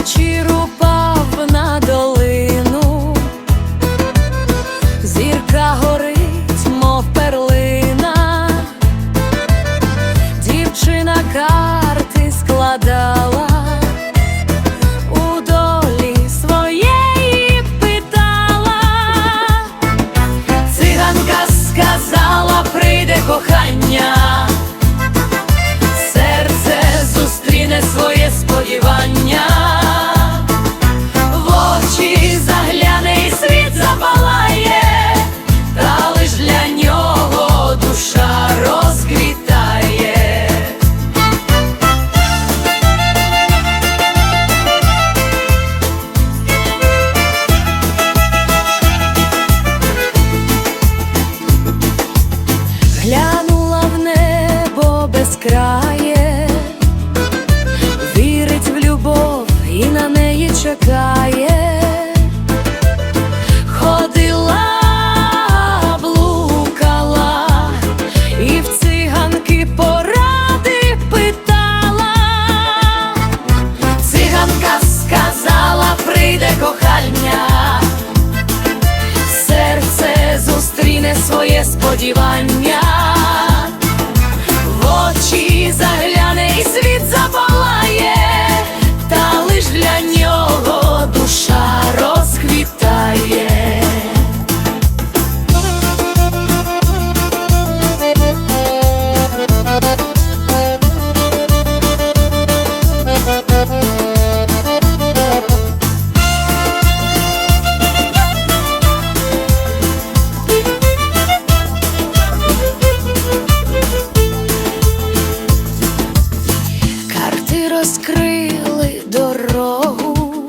Вечір упав на долину, зірка горить, мов перлина, дівчина карти складала. крає, вірить в любов і на неї чекає, ходила, блукала, і в циганки поради питала, циганка сказала, прийде кохання, серце зустріне своє сподівання. розкрили дорогу,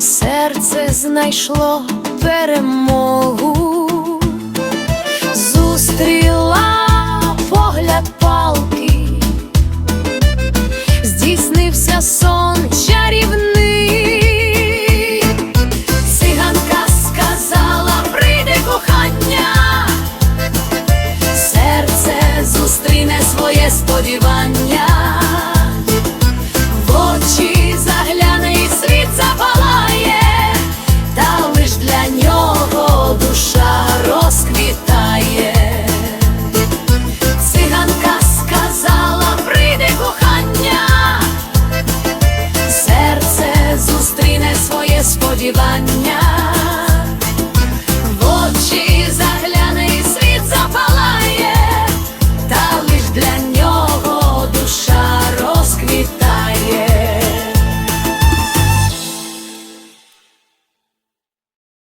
серце знайшло перемогу, зустріла погляд палки, здійснився сон чарівний, циганка сказала, прийде кохання, серце зустріне своє сподівання.